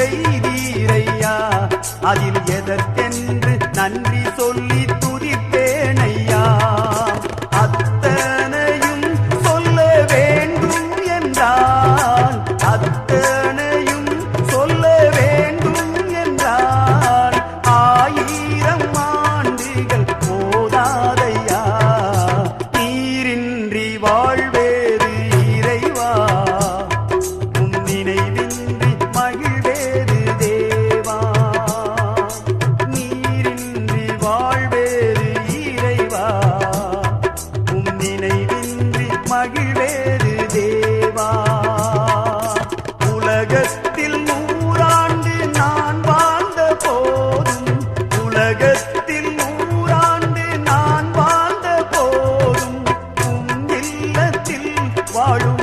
செய்தீரையா? அதில் எதற்கென்று நன்றி சொல்லி வேறு தேவா. உலகத்தில் நூறாண்டு நான் வாழ்ந்த போதும் உலகத்தில் நூறாண்டு நான் வாழ்ந்த போதும் உன் இல்லத்தில் வாழும்